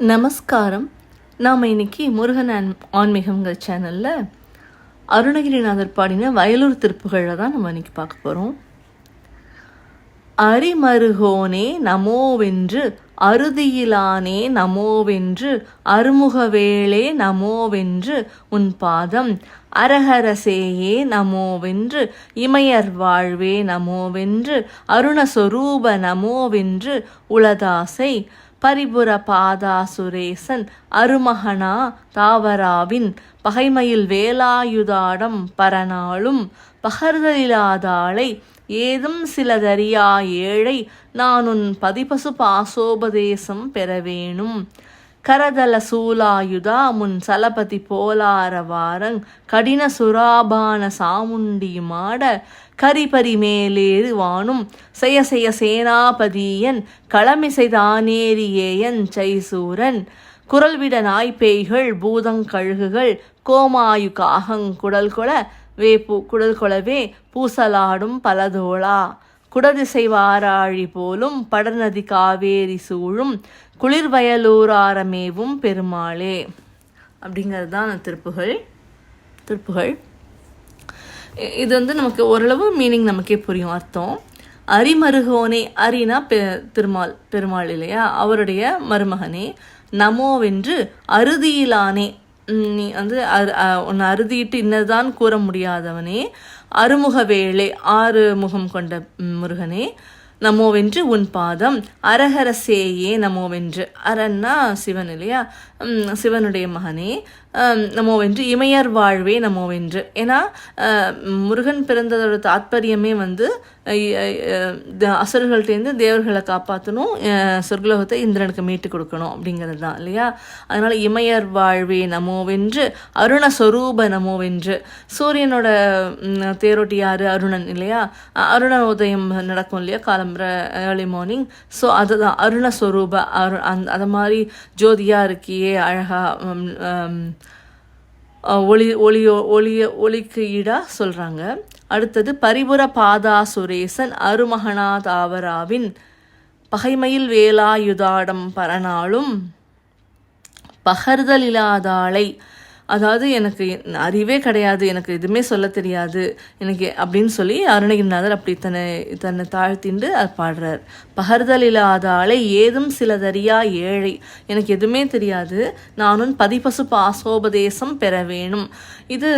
நமஸ்காரம். நாம் இன்னைக்கு முருகன் ஆன் ஆன்மீகங்கிற சேனலில் அருணகிரிநாதர் பாடின வயலூர் திருப்புகழை தான் நம்ம இன்னைக்கு பார்க்க போகிறோம் அரிமருகோனே நமோவென்று அறுதியிலானே நமோவென்று அருமுகவேளே நமோவென்று உன் பாதம் அரஹரசேயே நமோவென்று இமையர் வாழ்வே நமோவென்று அருணஸ்வரூப நமோவென்று உளதாசை பரிபுர பாதா சுரேசன் அருமகனா தாவராவின் பகைமையில் வேலாயுதாடம் பரநாளும் பகர்தலிலாதாளை ஏதும் சிலதறியா ஏழை நானுன் பதிபசு பாசோபதேசம் பெறவேணும் கரதல சூலாயுதா முன் சலபதி போலார வாரங் கடின சுராபான சாமுண்டியுமாட கரிபரி மேலேறு வானும் செய்ய செய்ய சேனாபதியன் களமிசை தானேரியேயன் சைசூரன் குரல்விட நாய்ப்பேய்கள் பூதங்கழுகுகள் கோமாயு காகங் குடல் கொள வேப்பு குடல் கொளவே பூசலாடும் பலதோளா குடதிசை வாராழி போலும் படநதி காவேரி சூழும் குளிர்வயலூராரமேவும் பெருமாளே. அப்படிங்கிறது தான் அந்த திருப்புகள். திருப்புகள் இது வந்து நமக்கு ஓரளவு மீனிங் நமக்கே புரியும் அர்த்தம். அரிமருகோனே அரினா பெ திருமால் பெருமாள் இல்லையா? அவருடைய மருமகனே நமோவென்று அறுதியிலானே நீ வந்து அரு உன்னை அறுதிட்டு இன்னதுதான் கூற முடியாதவனே. அருமுக வேளை ஆறு முகம் கொண்ட முருகனே நமோவென்று உன் பாதம். அரஹரசேயே நமோவென்று. அரன்னா சிவன் இல்லையா? உம், சிவனுடைய மகனே நமோவென்று இமையர் வாழ்வே நமோவென்று ஏன்னா முருகன் பிறந்ததோட தாத்பரியமே வந்து அஹ், அசுரர்கள்ட்டேருந்து தேவர்களை காப்பாற்றணும் சொர்க்கலோகத்தை இந்திரனுக்கு மீட்டு கொடுக்கணும் அப்படிங்கிறது தான் இல்லையா? அதனால் இமையர் வாழ்வே நமோவென்று அருண சொரூப நமோவென்று சூரியனோட தேரோட்டி யார்? அருணன் இல்லையா? அருண உதயம் நடக்கும் இல்லையா? காலம்பரை ஏர்லி மார்னிங் ஸோ அதுதான் அருண சொரூப அரு அந்த அதை மாதிரி ஜோதியாக இருக்கியே அழகா ஒளி ஒளியோ ஒளிய ஒளிக்கு ஈடாக சொல்கிறாங்க அடுத்தது பரிபுர பாதா சுரேசன் அருமகனா தாவராவின் பகைமையில் வேலாயுதாடம் பரனாலும் பகர்தலில்லாதாளை இல்லாதாளை அதாவது எனக்கு அறிவே கிடையாது எனக்கு எதுவுமே சொல்ல தெரியாது எனக்கு அப்படின்னு சொல்லி அருணகிரிநாதர் அப்படி தன்னை தன்னை தாழ்த்திண்டு அது பாடுறார். பகர்தல் இல்லாத ஆளை ஏதும் சிலதறியா ஏழை. எனக்கு எதுவுமே தெரியாது நானும் பதிபசு பாசோபதேசம் பெற வேணும். இது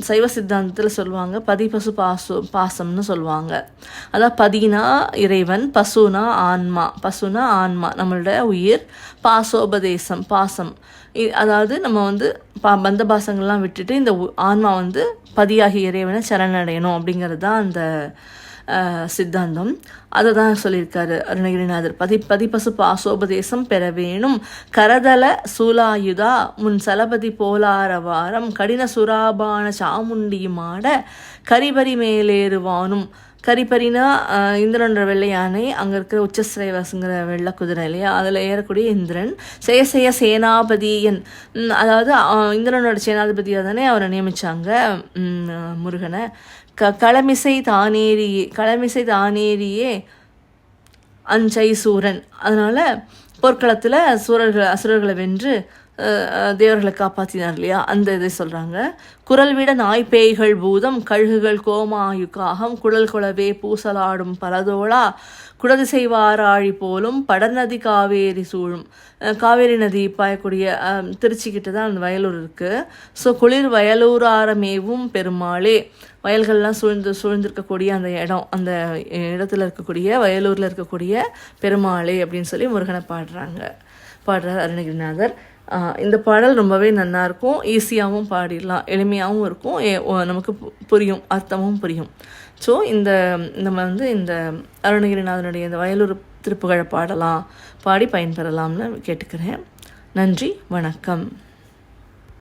சைவ சித்தாந்தத்தில் சொல்லுவாங்க பதிபசு பாசோ பாசம்னு சொல்லுவாங்க. அதான் பதினா இறைவன் பசுனா ஆன்மா பசுனா ஆன்மா நம்மளோட உயிர் பாசோபதேசம் பாசம். இ- அதாவது நம்ம வந்து பா பந்த பாசங்கள்லாம் விட்டுட்டு இந்த உ- ஆன்மா வந்து பதியாகி இறைவனை சரணடையணும் அப்படிங்கிறது தான் அந்த சித்தாந்தம். அதை தான் சொல்லியிருக்காரு அருணகிரிநாதர். பதி பதிபசு பாசோபதேசம் பெற வேணும். கரதல சூலாயுதா முன் சலபதி போலார வாரம். கடின சுராபான சாமுண்டியுமாட கரிபரி மேலேறுவானும். கரிபரினா இந்திரன்ற வெள்ளை யானை அங்கே இருக்கிற உச்சஸ்ரேவசுங்கிற வெள்ளை குதிரை இல்லையா? அதில் ஏறக்கூடிய இந்திரன் செய்ய செய்ய சேனாபதியன் அதாவது இந்திரனோட சேனாதிபதியாக தானே அவரை நியமித்தாங்க முருகனை. க களமிசை தானேரியே களமிசை தானேரியே அஞ்சை சூரன். அதனால் போர்க்களத்தில் சூரர்கள் அசுரர்களை வென்று தேவர்களை காப்பாற்றினார் இல்லையா? அந்த இதை சொல்கிறாங்க குரல் விட நாய் பேய்கள் பூதம் கழுகுகள் கோமாயுக்காகம் குழல் குளவே பூசலாடும் பலதோளா குடதிசை வாராழி போலும் படநதி காவேரி சூழும். காவேரி நதி பாயக்கூடிய திருச்சிக்கிட்ட தான் அந்த வயலூர் இருக்குது ஸோ குளிர் வயலூராரமேவும் பெருமாளே. வயல்கள்லாம் சூழ்ந்து சூழ்ந்திருக்கக்கூடிய அந்த இடம் அந்த இடத்துல இருக்கக்கூடிய வயலூரில் இருக்கக்கூடிய பெருமாளே அப்படின்னு சொல்லி முருகனை பாடுறாங்க. பாடுறார் அருணகிரிநாதர். இந்த பாடல் ரொம்பவே நல்லா இருக்கும். ஈஸியாகவும் பாடிடலாம். எளிமையாகவும் இருக்கும். ஏ- ஓ- நமக்கு பு- புரியும். அர்த்தமும் புரியும். ஸோ இந்த நம்ம வந்து இந்த அருணகிரிநாதனுடைய இந்த வயலூர் திருப்புகழை பாடலாம். பாடி பயன்பெறலாம்னு கேட்டுக்கிறேன். நன்றி. வணக்கம்.